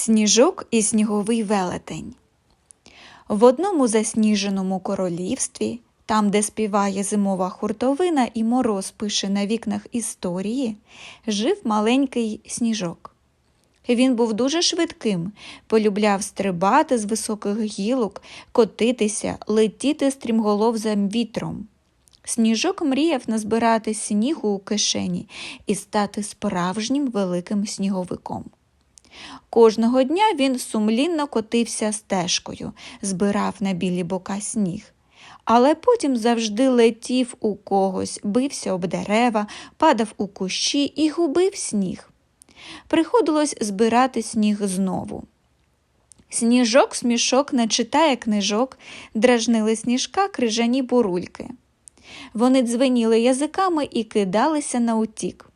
Сніжок і сніговий велетень. В одному засніженому королівстві, там, де співає зимова хуртовина і мороз пише на вікнах історії, жив маленький сніжок. Він був дуже швидким, полюбляв стрибати з високих гілок, котитися, летіти стрімголовзим вітром. Сніжок мріяв назбирати снігу у кишені і стати справжнім великим сніговиком. Кожного дня він сумлінно котився стежкою, збирав на білі бока сніг. Але потім завжди летів у когось, бився об дерева, падав у кущі і губив сніг. Приходилось збирати сніг знову. Сніжок смішок не читає книжок, дражнили сніжка крижані бурульки. Вони дзвеніли язиками і кидалися на утік.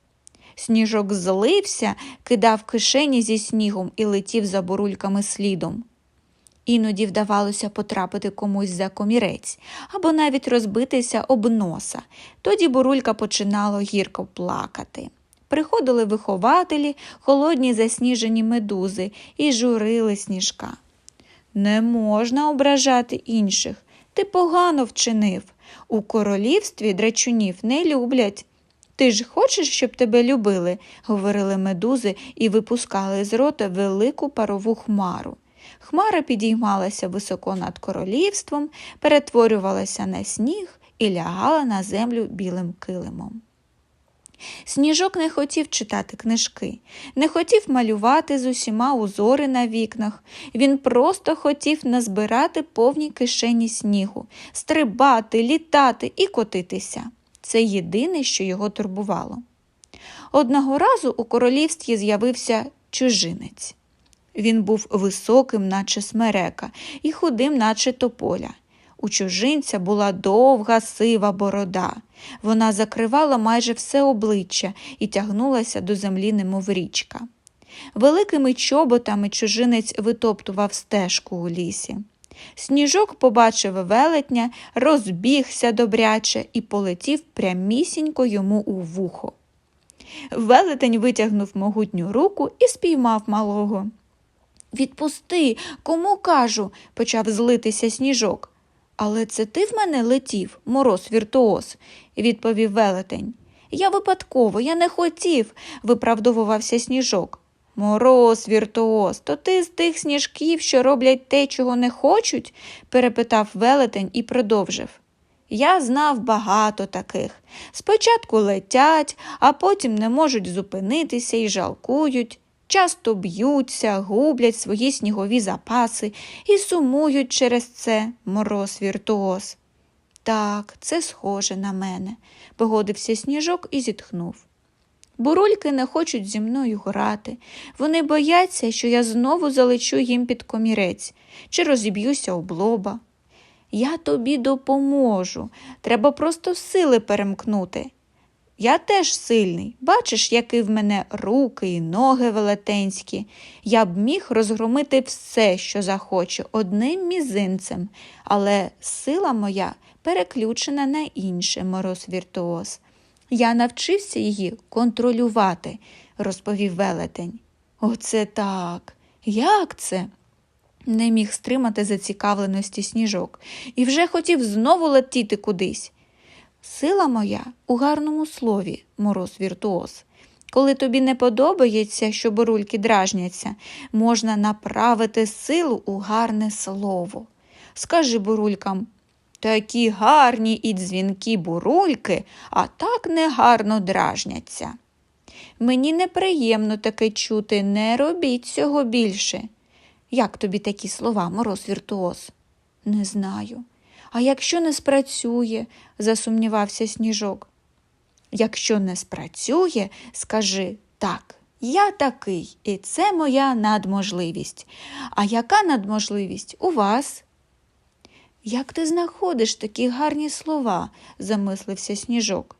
Сніжок злився, кидав кишені зі снігом і летів за бурульками слідом. Іноді вдавалося потрапити комусь за комірець або навіть розбитися об носа. Тоді бурулька починала гірко плакати. Приходили вихователі, холодні засніжені медузи і журили сніжка. Не можна ображати інших. Ти погано вчинив. У королівстві драчунів не люблять. Ти ж хочеш, щоб тебе любили, говорили медузи і випускали з рота велику парову хмару. Хмара підіймалася високо над королівством, перетворювалася на сніг і лягала на землю білим килимом. Сніжок не хотів читати книжки, не хотів малювати з усіма узори на вікнах. Він просто хотів назбирати повні кишені снігу, стрибати, літати і котитися. Це єдине, що його турбувало. Одного разу у королівстві з'явився чужинець. Він був високим, наче смерека, і худим, наче тополя. У чужинця була довга сива борода. Вона закривала майже все обличчя і тягнулася до землі, немов річка. Великими чоботами чужинець витоптував стежку у лісі. Сніжок побачив велетня, розбігся добряче і полетів прямісінько йому у вухо. Велетень витягнув могутню руку і спіймав малого. Відпусти, кому кажу, почав злитися сніжок. Але це ти в мене летів, мороз віртуоз, відповів велетень. Я випадково, я не хотів, виправдовувався сніжок. Мороз, віртуоз, то ти з тих сніжків, що роблять те, чого не хочуть? перепитав велетень і продовжив. Я знав багато таких. Спочатку летять, а потім не можуть зупинитися і жалкують, часто б'ються, гублять свої снігові запаси і сумують через це мороз віртуоз. Так, це схоже на мене, погодився сніжок і зітхнув. Бурульки не хочуть зі мною грати. Вони бояться, що я знову залечу їм під комірець чи розіб'юся об лоба. Я тобі допоможу. Треба просто сили перемкнути. Я теж сильний. Бачиш, які в мене руки і ноги велетенські. Я б міг розгромити все, що захочу, одним мізинцем, але сила моя переключена на інше мороз віртуоз. Я навчився її контролювати, розповів велетень. Оце так. Як це? Не міг стримати зацікавленості сніжок і вже хотів знову летіти кудись. Сила моя у гарному слові, мороз віртуоз. Коли тобі не подобається, що борульки дражняться, можна направити силу у гарне слово. Скажи бурулькам такі гарні і дзвінкі бурульки, а так негарно дражняться. Мені неприємно таке чути, не робіть цього більше. Як тобі такі слова, мороз віртуоз? Не знаю. А якщо не спрацює, засумнівався сніжок. Якщо не спрацює, скажи так, я такий, і це моя надможливість. А яка надможливість у вас? Як ти знаходиш такі гарні слова? замислився сніжок.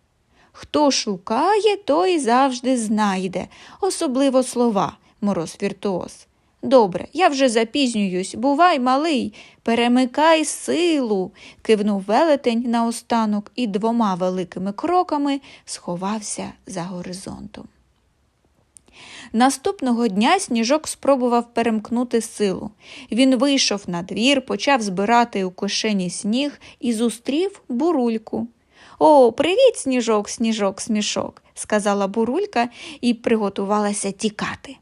Хто шукає, той завжди знайде, особливо слова, мороз віртуоз. Добре, я вже запізнююсь, бувай, малий, перемикай силу, кивнув велетень наостанок і двома великими кроками сховався за горизонтом. Наступного дня сніжок спробував перемкнути силу. Він вийшов на двір, почав збирати у кишені сніг і зустрів бурульку. О, привіт, сніжок, сніжок, смішок, сказала бурулька і приготувалася тікати.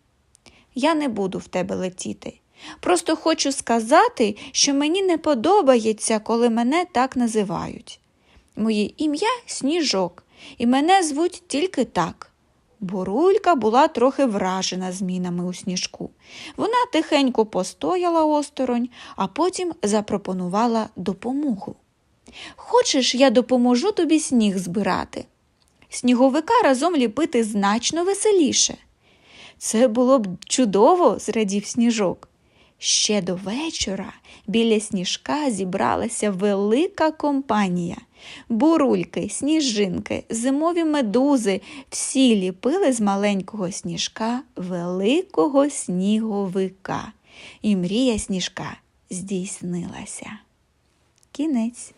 Я не буду в тебе летіти. Просто хочу сказати, що мені не подобається, коли мене так називають. Моє ім'я Сніжок, і мене звуть тільки так. Бурулька була трохи вражена змінами у сніжку. Вона тихенько постояла осторонь, а потім запропонувала допомогу. Хочеш, я допоможу тобі сніг збирати? Сніговика разом ліпити значно веселіше. Це було б чудово, зрадів сніжок. Ще до вечора біля сніжка зібралася велика компанія. Бурульки, сніжинки, зимові медузи всі ліпили з маленького сніжка великого сніговика. І мрія сніжка здійснилася. Кінець.